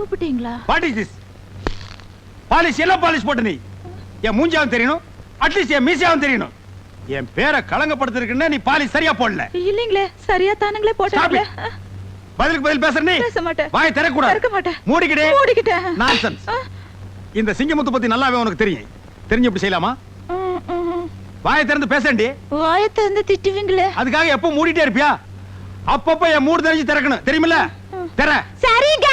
கூப்பிட்டீங்களா? What is this polish எல்லாம் polish போட்டு நீ. என் மூஞ்சாவும் தெரியணும். அட்லீஸ்ட் என் மீசியாவும் தெரியணும். என் பேரை களங்கப்படுத்திருக்குன்னா நீ பாலிஷ் சரியா போடல. இல்லீங்களே சரியா தானுங்களே போட்டாங்களே. Stop பதிலுக்கு பதில் பேசுற நீ. பேச மாட்டேன். வாய் திறக்கூடாது திறக்க மாட்டேன். மூடிக்கிட்டே. மூடிக்கிட்டேன். நான்சென்ஸ். இந்த சிங்கமுத்து பத்தி நல்லாவே உனக்கு தெரியும். தெரிஞ்சு இப்படி செய்யலாமா. வாயை திறந்து பேசண்டி வாயை திறந்து திட்டுவீங்களே. அதுக்காக எப்போ மூடிட்டே இருப்பியா? அப்பப்ப என் மூடு தெரிஞ்சு திறக்கணும். தெரியுமில்ல? திற. சரிங்க.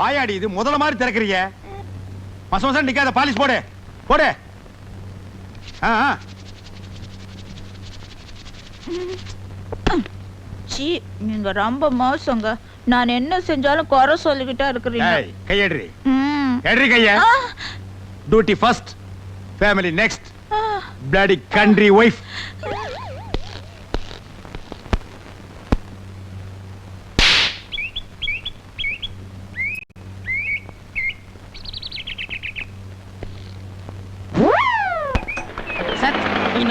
வாயாடி இது முதல்ல மாதிரி திறக்கறீங்க. மச மசம் நிக்காத பாலிஷ் போடு. போடு. சீ நீங்க ரொம்ப மோசங்க. நான் என்ன செஞ்சாலும் குறை சொல்லிக்கிட்டே இருக்கிறீங்க. கையெடுறி. எடுறி கைய. Duty first family next. Bloody country wife sir கொஞ்சம்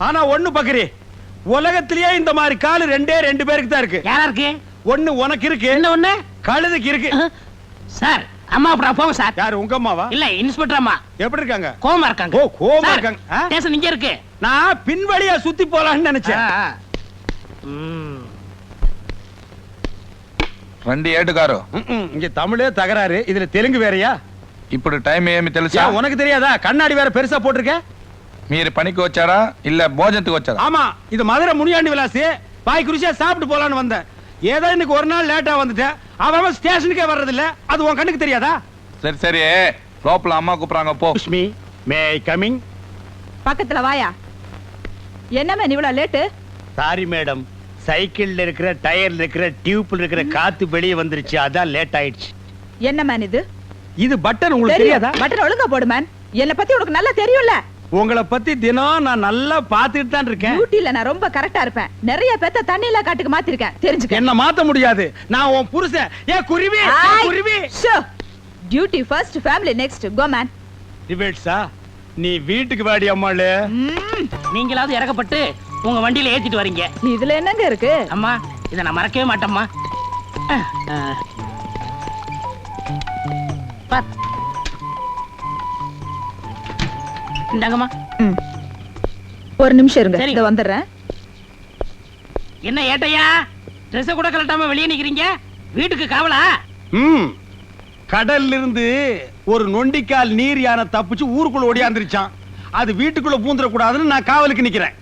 ஆனா ஒண்ணு பக்கரி உலகத்திலேயே இந்த மாதிரி காலு ரெண்டே ரெண்டு பேருக்கு தான் இருக்கு யாரா இருக்கு ஒண்ணு உனக்கு இருக்கு என்ன ஒண்ணு கழுதுக்கு இருக்கு சார் அம்மா அப்புறம் போங்க சார் யாரு உங்க அம்மாவா இல்ல இன்ஸ்பெக்டர் அம்மா எப்படி இருக்காங்க கோவமா இருக்காங்க ஓ, கோவமா சார், இருக்காங்க. ஆ? ஸ்டேஷன் இங்க இருக்கு நான் பின்வழியா சுத்தி போலாம்னு நினைச்சேன் ஆ, ஆ. ம். రండి ఏటుగారు ம்ம். இங்க தமிழே தகராறு இதுல தெலுங்கு வேறயா ఇప్పుడు టైం ఏమి తెలుసా ஏன், உனக்கு தெரியாதா கண்ணாடி வேற பெருசா போட்டிருக்க మీరు பணிக்கு వచ్చారా இல்ல భోజనத்துக்கு వచ్చారా ஆமா இது மதுரை முனியாண்டி விலாசி. பாய் குருசியா சாப்பிட்டு போலான்னு வந்தேன். ஏதோ இன்னைக்கு ஒரு நாள் லேட்டா வந்துட்டேன் அவன் ஸ்டேஷனுக்கே வர்றதில்ல. அது உன் கண்ணுக்கு தெரியாதா? சரி சரி. லோப்பல அம்மா கூப்பிடுறாங்க போ. லட்சுமி மே ஐ கமிங் பக்கத்துல வாயா. என்ன என்னமே இவ்வளவு லேட்டு சாரி மேடம் சைக்கிள்ல இருக்கிற டயர்ல இருக்கிற டியூப்ல இருக்கிற காத்து வெளியே வந்துருச்சு. அதான் லேட் ஆயிடுச்சு. என்ன மேன் இது? இது பட்டன் உங்களுக்கு தெரியாதா? பட்டன் ஒழுங்கா போடு மேன் என்ன பத்தி உனக்கு நல்லா தெரியும்ல. உங்களை பத்தி தினம் நான் நல்லா பாத்துட்டு தான் இருக்கேன். டியூட்டில நான் ரொம்ப கரெக்டா இருப்பேன். நிறைய பேத்த தண்ணியில காட்டுக்கு மாத்திருக்கேன். தெரிஞ்சுக்க. என்ன மாத்த முடியாது. நான் உன் புருஷன். ஏ குருவி குருவி. Duty first family next go man டிபேட்ஸா நீ வீட்டுக்கு வாடி அம்மாளு. நீங்களாவது இறக்கப்பட்டு உங்க வண்டியில ஏத்திட்டு வரீங்க. இதுல என்னங்க இருக்கு? அம்மா இதை நான் மறக்கவே மாட்டேம்மா. ஆ, இந்தாங்கம்மா. ம். ஒரு நிமிஷம் இருங்க. சரி. இத வந்துடுறேன். என்ன ஏட்டையா? ட்ரெஸ் கூட கலட்டாம வெளியே நிக்கிறீங்க? வீட்டுக்கு காவலா? ம். கடல்ல இருந்து ஒரு நொண்டிக்கால் நீர் யானை தப்பிச்சு ஊருக்குள்ள ஓடியாந்துருச்சான் அது வீட்டுக்குள்ள பூந்துட கூடாதுன்னு நான் காவலுக்கு நிக்கிறேன்.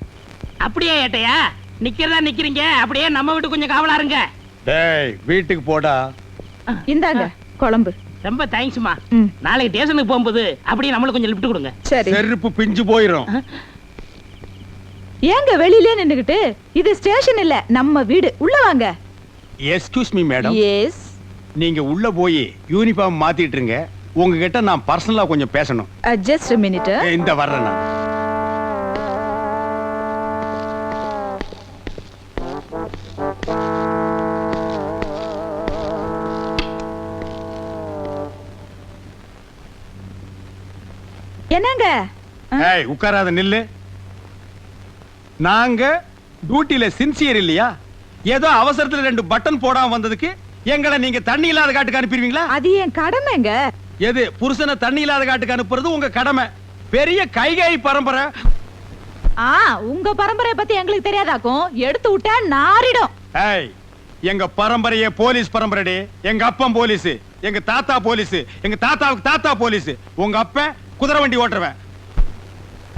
அப்படியே ஏட்டையா? நிக்கிறதா நிக்கிறீங்க? அப்படியே நம்ம வீட்டு கொஞ்சம் காவலா இருங்க. டேய் வீட்டுக்கு போடா. இந்தாங்க குழம்பு. ரொம்ப தேங்க்ஸ்மா ம். நாளைக்கு ஸ்டேஷனுக்கு போகும்போது அப்படியே நம்மளுக்கு கொஞ்சம் லிஃப்ட் கொடுங்க. சரி. செருப்பு பிஞ்சு போயிரும். ஏங்க வெளியிலே நின்னுகிட்டு? இது ஸ்டேஷன் இல்ல நம்ம வீடு. உள்ள வாங்க. எஸ்கியூஸ் மீ மேடம் எஸ் நீங்க உள்ள போய் யூனிஃபார்ம் மாத்திட்டு இருங்க. உங்ககிட்ட நான் பர்சனலா கொஞ்சம் பேசணும். ஜஸ்ட் மினிட் ஏ, இந்த வர்றேன் நான். என்னங்க? ஏய் உட்காராத நில்லு. நாங்க டியூட்டில சின்சியர் இல்லையா? ஏதோ அவசரத்துல ரெண்டு பட்டன் போடாம வந்ததுக்கு எங்களை நீங்க தண்ணி இல்லாத காட்டுக்கு அனுப்பிடுவீங்களா? அது என் கடமைங்க. எது புருஷனை தண்ணி இல்லாத காட்டுக்கு அனுப்புறது உங்க கடமை. பெரிய கைகை பரம்பரை. ஆ உங்க பரம்பரைய பத்தி எங்களுக்கு தெரியாதாக்கும்? எடுத்து விட்டா நாரிடும். ஏய் எங்க பரம்பரையே போலீஸ் பரம்பரைடி. எங்க அப்பன் போலீஸ் எங்க தாத்தா போலீஸ் எங்க தாத்தாவுக்கு தாத்தா போலீஸ். உங்க அப்பன் குதிரை வண்டி ஓட்டுறவன்.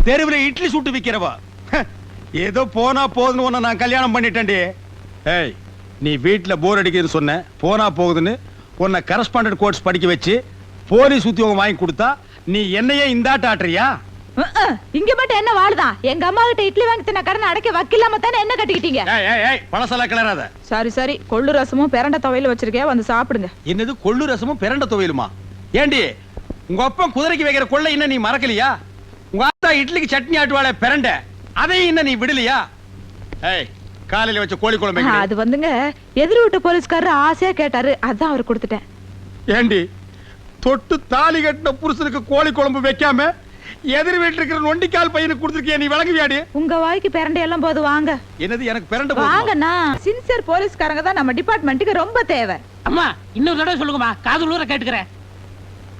தெருவுல இட்லி சுட்டு விக்கிறவா. ஹ, ஏதோ போனா போதுன்னு உன்னை நான் கல்யாணம் பண்ணிட்டேன்டி. ஏய் நீ வீட்ல போர் அடிக்குதுன்னு சொன்ன. போனா போகுதுன்னு உன்னை கரஸ்பாண்டன்ட் கோர்ஸ் படிக்க வச்சு போலீஸ் உத்தியோகம் வாங்கி கொடுத்தா நீ என்னையே இந்தாட்ட ஆட்டுறியா? இங்க மட்டும் என்ன வாழுதான் எங்க அம்மா கிட்ட இட்லி வாங்கி தின்ன கடனை அடைக்க வக்கில்லாம தானே என்ன கட்டிக்கிட்டீங்க? பழசெல்லாம் கிளறாத. சரி சரி. கொள்ளு ரசமும் பிரண்ட துவையில வச்சிருக்கேன் வந்து சாப்பிடுங்க. என்னது கொள்ளு ரசமும் பிரண்ட துவையலுமா? ஏண்டி உங்க அப்பன் குதிரைக்கு வைக்கிற கொள்ளை இன்னும் நீ மறக்கலையா? உங்க அத்தா இட்லிக்கு சட்னி ஆட்டுவாளே பிரண்ட. அதையும் இன்னும் நீ விடலையா? ஏய் காலையில வச்ச கோழி குழம்பு? அது வந்துங்க எதிர் வீட்டு போலீஸ்காரர் ஆசையா கேட்டாரு. அதான் அவர் கொடுத்துட்டேன். ஏண்டி தொட்டு தாலி கட்டின புருஷனுக்கு கோழி குழம்பு வைக்காம எதிர் வீட்டுல இருக்கிற நொண்டிக்கால் பையனுக்கு கொடுத்துருக்கிய நீ விளங்குவியாடி? உங்க வாய்க்கு பிரண்டை எல்லாம் போது வாங்க. என்னது எனக்கு பிரண்ட போதுமா? வாங்கண்ணா. சின்சியர் போலீஸ்காரங்க தான் நம்ம டிபார்ட்மெண்ட்டுக்கு ரொம்ப தேவை. அம்மா இன்னொரு தடவை சொல்லுங்கம்மா. காது ஊர கேட்டுக்கிறேன்.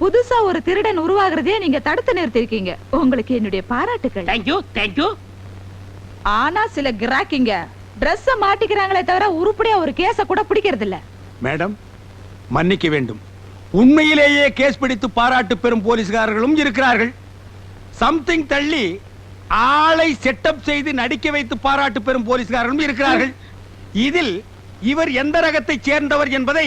புதுசா ஒரு திருடன் உருவாகிறதே நீங்க தடுத்து நிறுத்திருக்கீங்க. உங்களுக்கு என்னுடைய பாராட்டுக்கள். தேங்க்யூ தேங்க்யூ ஆனா சில கிராக்கிங்க Dress மாட்டிக்கிறாங்களே தவிர உருப்படியா ஒரு கேஸ கூட பிடிக்கிறது இல்ல மேடம் மன்னிக்க வேண்டும். உண்மையிலேயே கேஸ் பிடித்து பாராட்டு பெறும் போலீஸ்காரர்களும் இருக்கிறார்கள். சம்திங் தள்ளி ஆளை செட்டப் செய்து நடிக்க வைத்து பாராட்டு பெறும் போலீஸ்காரர்களும் இருக்கிறார்கள். இதில் இவர் எந்த ரகத்தை சேர்ந்தவர் என்பதை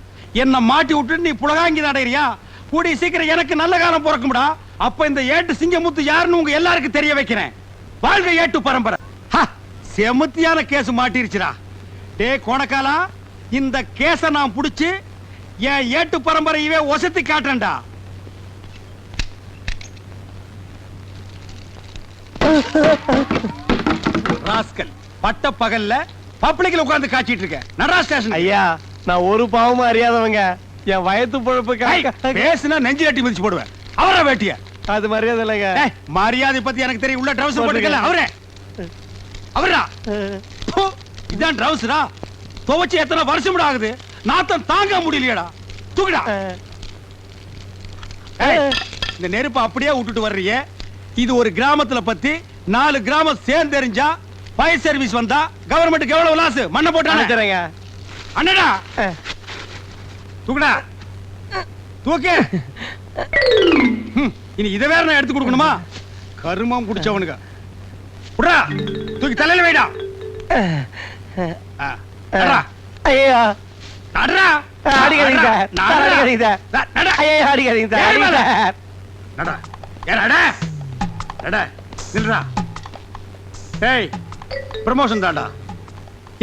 என்ன மாட்டி விட்டு நீ புலகாங்கி அடையிறியா கூடி சீக்கிரம் எனக்கு நல்ல காலம் பிறக்கும்டா. அப்ப இந்த ஏட்டு சிங்கமுத்து யாருன்னு உங்க எல்லாருக்கும் தெரிய வைக்கிறேன். வாழ்க ஏட்டு பரம்பரை. செமத்தியான செமுத்தியான கேஸ் மாட்டிருச்சுடா. டே கோணக்காலா இந்த கேஸ நான் புடிச்சு என் ஏட்டு பரம்பரையவே ஒசத்தி காட்டுறேன்டா. ராஸ்கல் பட்ட பகல்ல பப்ளிக்ல உட்கார்ந்து காய்ச்சிட்டு இருக்க. நடரா ஸ்டேஷன் ஐயா நான் ஒரு பாவமும் அறியாதவங்க. என் வயத்து பொழப்புக்கு பேசுனா நெஞ்சு கட்டி மிதிச்சு போடுவேன். அவரை வேட்டிய. அது மரியாதை இல்லைங்க. மரியாதை பத்தி எனக்கு தெரியும். உள்ள ட்ரவுசர் போட்டுக்கல அவரே. அவரா இதான் ட்ரவுசரா துவச்சு எத்தனை வருஷம் ஆகுது. நாத்தம் தாங்க முடியலையடா. தூக்குடா. இந்த நெருப்பை அப்படியே விட்டுட்டு வர்றியே இது ஒரு கிராமத்துல பத்தி நாலு கிராமம் சேர்ந்து தெரிஞ்சா ஃபயர் சர்வீஸ் வந்தா கவர்மெண்ட்டுக்கு எவ்வளவு லாஸ் மண்ணை போட்டானே. அனுப்பிச்சுறேங்க. அண்ணடா. தூக்குடா தூக்கு இனி இதை வேற நான் எடுத்து கொடுக்கணுமா கருமம் குடிச்சவனுக்கு விட்றா தூக்கி தலையில வைடா. ஐயா நடடா. அடிக்காதீங்க சார். அடிக்காதீங்க சார். நட, நட. ஐயா அடிக்காதீங்க சார். அடிக்காதீங்க சார். நடடா. ஏறு, நட. நட. நில்றா. ஏய் ப்ரமோஷன் தான்டா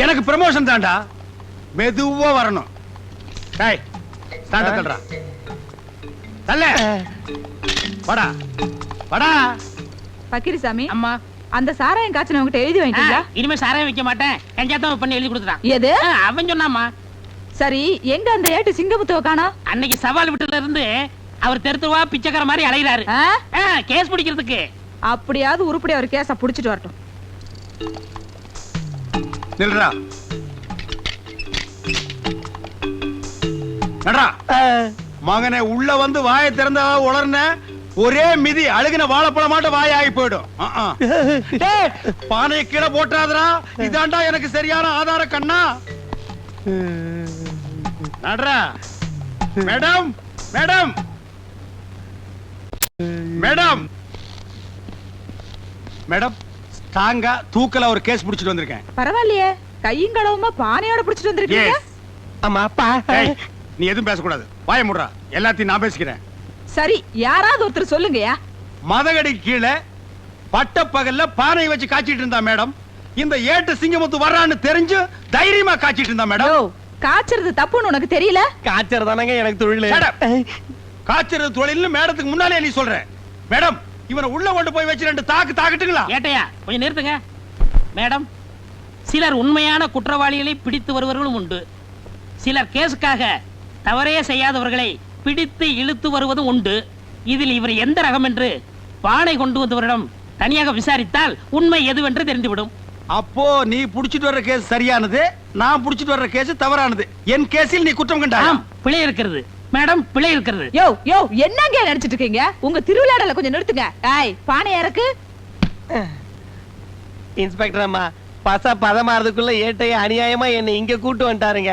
எனக்கு ப்ரமோஷன் தான்டா மெதுவா வரணும். டேய் ஸ்டாண்ட தள்ளுடா. தள்ள. வாடா. வாடா. பக்கிரிசாமி அம்மா. அந்த சாராயம் காய்ச்சன உங்ககிட்ட எழுதி வாங்கிட்டீங்களா இனிமே சாராயம் வைக்க மாட்டேன். கஞ்சாத்தான் பண்ணி எழுதி கொடுத்துட்டான். எது? அவன் சொன்னாமா சரி எங்க அந்த ஏட்டு சிங்கமுத்துவ காணா அன்னைக்கு சவால் விட்டுல இருந்து அவர் தெருத்துவா பிச்சைக்கார மாதிரி அலைகிறாரு கேஸ் பிடிக்கிறதுக்கு. அப்படியாவது உருப்படியா ஒரு கேஸ புடிச்சிட்டு வரட்டும். நில்றா. மகனே உள்ள வந்து வாயை திறந்தா உளர்ன ஒரே மிதி அழுகின வாழைப்பழம் மாட்ட வாய் ஆகி போயிடும் பானையை கீழே போட்டாதடா இதாண்டா எனக்கு சரியான ஆதார கண்ணா. நடரா மேடம் மேடம். மேடம். மேடம் ஸ்ட்ராங்கா தூக்கல ஒரு கேஸ் புடிச்சிட்டு வந்திருக்கேன். பரவாயில்லையே. கையும் கடவுமா பானையோட புடிச்சிட்டு வந்திருக்கீங்க? Yes. ஆமா அப்பா நீ எதுவும் பேசக்கூடாது. வாய முடுறா. எல்லாத்தையும் நான் பேசிக்கிறேன். சரி யாராவது ஒருத்தர் சொல்லுங்கயா மதகடி கீழே பட்ட பகல்ல பானை வச்சு காய்ச்சிட்டு இருந்தா மேடம். இந்த ஏட்டு சிங்கமுத்து வர்றான்னு தெரிஞ்சு தைரியமா காய்ச்சிட்டு இருந்தா மேடம். காய்ச்சறது தப்புன்னு உனக்கு தெரியல? காய்ச்சல் தானங்க எனக்கு தொழில். காய்ச்சறது தொழில்னு மேடத்துக்கு முன்னாலே நீ சொல்ற. மேடம் இவனை உள்ள கொண்டு போய் வச்சு ரெண்டு தாக்கு தாக்கட்டுங்களா? ஏட்டையா கொஞ்சம் நிறுத்துங்க. மேடம் சிலர் உண்மையான குற்றவாளிகளை பிடித்து வருவர்களும் உண்டு. சிலர் கேஸுக்காக தவறே செய்யாதவர்களை பிடித்து இழுத்து வருவதும் உண்டு. இதில் இவர் எந்த ரகம் என்று பானை கொண்டு வந்தவரிடம் தனியாக விசாரித்தால் உண்மை எதுவென்று தெரிந்துவிடும். அப்போ நீ புடிச்சிட்டு வர்ற கேஸ் சரியானது நான் புடிச்சிட்டு வர்ற கேஸ் தவறானது. என் கேஸில் நீ குற்றம் கண்டாய்? ஆம் பிழை இருக்கிறது. மேடம் பிழை இருக்கிறது. யோ யோ என்னங்க நடிச்சிட்டு இருக்கீங்க? உங்க திருவிழாடல கொஞ்சம் நிறுத்துங்க. ஏய் பானை இறக்கு. இன்ஸ்பெக்டர் அம்மா பச பதமாறதுக்குள்ள ஏட்டைய அநியாயமா என்னை இங்க கூட்டு வந்துட்டாருங்க.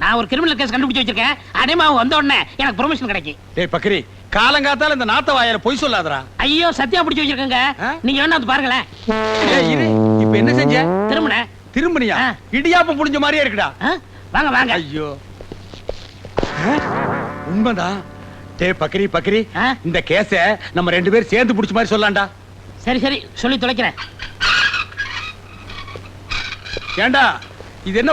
நான் ஒரு கிரிமினல் கேஸ் கண்டுபிடிச்சு வச்சிருக்கேன். அவங்க வந்த உடனே எனக்கு ப்ரொமோஷன் கிடைக்கும் டேய் பக்ரி காலங்காத்தால இந்த நாத்த வாயால பொய் சொல்லாதடா. ஐயோ சத்தியா பிடிச்சு வச்சிருக்கேங்க? நீங்க வேணா வந்து பாருங்களேன். ஏய், இரு. இப்ப என்ன செஞ்ச? திரும்பின. திரும்பனியா. இடியாப்பம் புடிஞ்ச மாதிரியே இருக்குடா. வாங்க வாங்க. ஐயோ? உண்மைதான் டேய் பக்ரி பக்ரி? இந்த கேஸ நம்ம ரெண்டு பேரும் சேர்ந்து புடிச்ச மாதிரி சொல்லலாம்டா சரி சரி. சொல்லி தொலைக்கிறேன். ஏண்டா? இது என்ன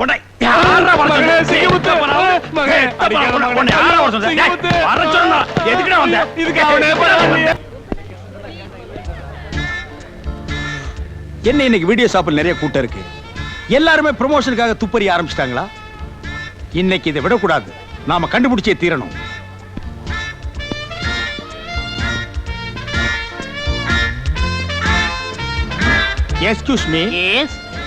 உன்னை யாரா வர மகனே, சொன்னது? சிங்கமுத்து, மகனே, அடிக்காத மகனே. உன்னை யாரா வர சொன்னது? சிங்கமுத்து. டேய், வர சொன்னா எதுக்குடா வந்த இதுக்கு அவனே பரவாயில்லையே. என்ன இன்னைக்கு வீடியோ ஷாப்பில் நிறைய கூட்டம் இருக்கு எல்லாருமே ப்ரமோஷனுக்காக துப்பறி ஆரம்பிச்சிட்டாங்களா இன்னைக்கு இதை விடக்கூடாது நாம கண்டுபிடிச்சே தீரணும் எஸ்கியூஸ் மீ எஸ்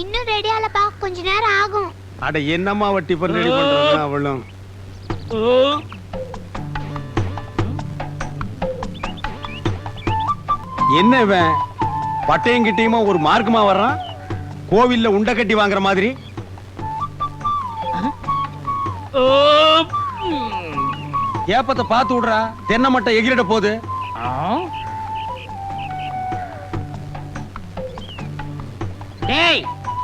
இன்னும் ரெடி ஆகலப்பா கொஞ்ச நேரம் ஆகும். அட என்னம்மா அவ டிபன் ரெடி பண்றா அவளும்? என்ன இவன்? பட்டையும் கிட்டையுமா ஒரு மார்க்கமா வர்றான்? கோவில்ல உண்டை கட்டி வாங்குற மாதிரி? ஏப்பத்தை பார்த்து விடுறா. தென்னை மட்டை எகிரிட போகுது. டேய்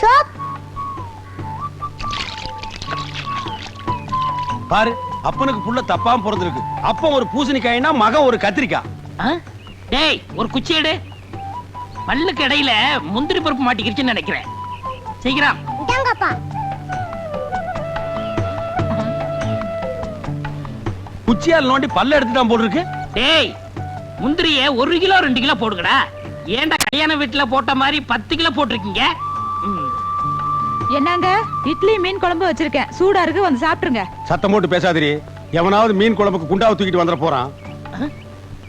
சோப் பாரு அப்பனுக்கு புள்ள தப்பாம பிறந்திருக்கு அப்பன் ஒரு பூசணிக்காய்னா மகன் ஒரு கத்திரிக்காய்? டேய் ஒரு குச்சி எடு. பல்லுக்கு இடையில முந்திரி பருப்பு மாட்டிக்கிருச்சுன்னு நினைக்கிறேன். சீக்கிரம். இதாங்கப்பா குச்சியால் நோண்டி பல்ல எடுத்துட்டான் போல் இருக்கு டேய் முந்திரிய ஒரு கிலோ ரெண்டு கிலோ போடுங்கடா. ஏன்டா கல்யாண வீட்டுல போட்ட மாதிரி பத்து கிலோ போட்டிருக்கீங்க. என்னங்க? இட்லி மீன் குழம்பு வச்சிருக்கேன். சூடா இருக்கு வந்து சாப்பிட்டுருங்க. சத்தம் போட்டு பேசாதிரி எவனாவது மீன் குழம்புக்கு குண்டாவை தூக்கிட்டு வந்துட போறான்.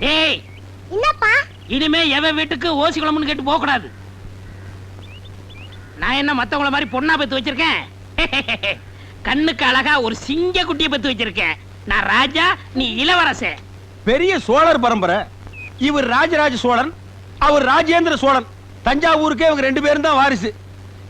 டேய் என்னப்பா? இனிமே எவன் வீட்டுக்கு ஓசி குழம்புன்னு கேட்டு போக கூடாது நான் என்ன மத்தவங்கள மாதிரி பொண்ணா பெத்து வச்சிருக்கேன்? கண்ணுக்கு அழகா ஒரு சிங்க குட்டியை பெத்து வச்சிருக்கேன். நான் ராஜா நீ இளவரசன் பெரிய சோழர் பரம்பரை. இவர் ராஜராஜ சோழன் அவர் ராஜேந்திர சோழன். தஞ்சாவூருக்கே இவங்க ரெண்டு பேரும் தான் வாரிசு.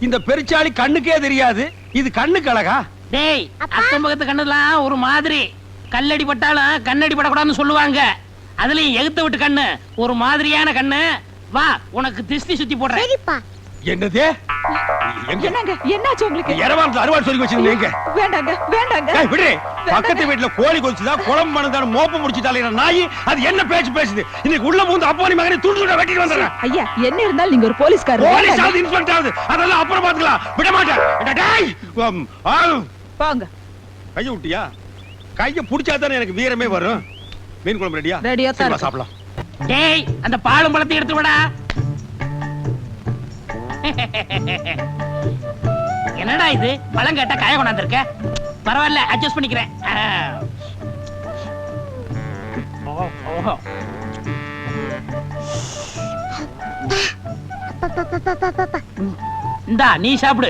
இந்த பெருச்சாளி கண்ணுக்கே தெரியாது. இது கண்ணுக்கு அழகா? டேய் அக்கம் பக்கத்து கண்ணுலாம் ஒரு மாதிரி. கல்லடி பட்டாலும் கண்ணடி படக்கூடாதுன்னு சொல்லுவாங்க. அதுலயும் எகுத்த விட்டு கண்ணு. ஒரு மாதிரியான கண்ணு. வா உனக்கு திஷ்டி சுத்தி போடுறேன். என்னது? எங்க? என்னங்க? என்னாச்சு உங்களுக்கு? இரவான் அறுவாள் சொல்லி வச்சிருந்தீங்க வேண்டாங்க வேண்டாங்க. விடு பக்கத்து வீட்டுல கோழி கொதிச்சுதா குழம்பு மணந்தான மோப்ப முடிச்சுட்டாலே நாய்? அது என்ன பேச்சு பேசுது? இன்னைக்கு உள்ள பூந்து அப்பா நீ மகனை துண்டு துண்டா வெட்டிட்டு வந்துடுறேன். ஐயா என்ன இருந்தாலும் நீங்க ஒரு போலீஸ்காரர். போலீஸ். ஆகுது இன்ஸ்பெக்டர் ஆகுது அதெல்லாம் அப்புறம் பாத்துக்கலாம் விட மாட்டேன். டேய். போங்க கைய விட்டியா கைய புடிச்சா தானே எனக்கு வீரமே வரும். மீன் குழம்பு ரெடியா ரெடியா. சாப்பிடலாம். டேய் அந்த பாலும் பழத்தை எடுத்து விடா. என்னடா இது? பழம் கேட்டா காய கொண்டாந்துருக்க? பரவாயில்ல அட்ஜஸ்ட் பண்ணிக்கிறேன். இந்தா நீ சாப்பிடு.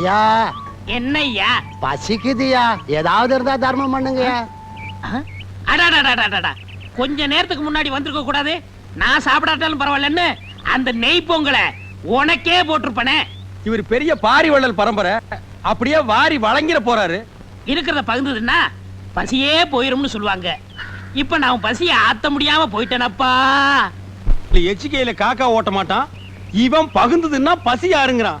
ஐயா. என்னய்யா? பசிக்குதுயா ஏதாவது இருந்தா தர்மம் பண்ணுங்கய்யா அடாடாடாடாடா கொஞ்ச நேரத்துக்கு முன்னாடி வந்திருக்க கூடாது. நான் சாப்பிடாட்டாலும் பரவாயில்லன்னு அந்த நெய் பொங்கலை உனக்கே போட்டிருப்பனே. இவர் பெரிய பாரி வள்ளல் பரம்பரை. அப்படியே வாரி வழங்கிட போறாரு. இருக்கிறத பகிர்ந்ததுன்னா பசியே போயிரும்னு சொல்லுவாங்க. இப்ப நான் பசியை ஆத்த முடியாம போயிட்டேனப்பா. எச்சிக்கையில காக்கா ஓட்ட மாட்டான். இவன் பகுந்ததுன்னா பசி யாருங்கிறான்.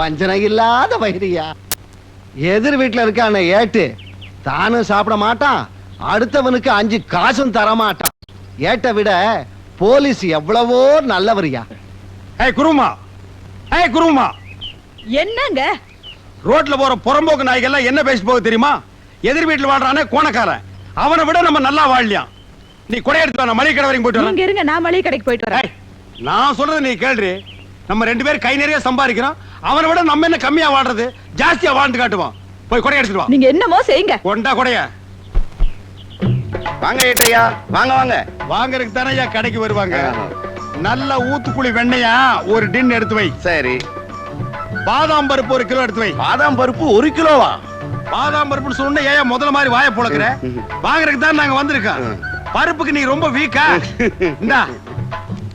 வஞ்சனை இல்லாத வைரியா எதிர் வீட்டுல இருக்கான ஏட்டு தானும் சாப்பிட மாட்டான் அடுத்தவனுக்கு அஞ்சு காசும் தர மாட்டான் ஏட்டை விட போலீஸ் எவ்வளவோ நல்லவரியா. ஏய் குருமா. ஏய் குருமா. என்னங்க? ரோட்ல போற புறம்போக்கு நாய்கள்லாம் என்ன பேசி போகுது தெரியுமா? எதிர் வீட்டுல வாழ்றானே கோணக்காரன். அவனை விட நம்ம நல்லா வாழலாம் நீ கொடை எடுத்து வா, மளிகை கடை வரைக்கும் போயிட்டு வரேன். இருங்க நான் மளிகை கடைக்கு போயிட்டு வரேன். ஏய், நான் சொல்றது நீ கேள்றி. நம்ம ரெண்டு பேரும் கை நிறைய சம்பாதிக்கிறோம். அவனை விட நம்ம என்ன கம்மியா வாழ்றது? ஜாஸ்தியா வாழ்ந்து காட்டுவான் போய் கொடை எடுத்துட்டு வா. நீங்க என்னமோ செய்யுங்க. கொண்டா கொடைய. வாங்க ஏட்டையா வாங்க வாங்க. வாங்கறதுக்கு தானே ஐயா கடைக்கு வருவாங்க. நல்ல ஊத்துக்குழி வெண்ணையா ஒரு டின் எடுத்து வை. சரி. பாதாம் பருப்பு ஒரு கிலோ எடுத்து வை. பாதாம் பருப்பு ஒரு கிலோவா? பாதாம் பருப்புன்னு சொன்ன ஏன் முதல்ல மாதிரி வாயை புழக்கிற? வாங்குறதுக்கு தான் நாங்க வந்திருக்கோம். பருப்புக்கு நீ ரொம்ப வீக்கா இந்தா.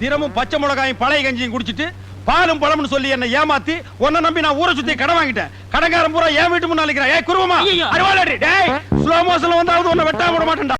தினமும் பச்சை மிளகாயும் பழைய கஞ்சியும் குடிச்சிட்டு பாலும் பழம்னு சொல்லி என்ன ஏமாத்தி உன்னை நம்பி நான் ஊரை சுத்தி கடன் வாங்கிட்டேன் கடன்காரன் பூரா என் வீட்டு நிக்கிறேன். ஏய் குருவமா. அருவாளடி டேய் ஸ்லோ மோஷன்ல வந்தாவது உன்னை வெட்டாம விட மாட்டேன்டா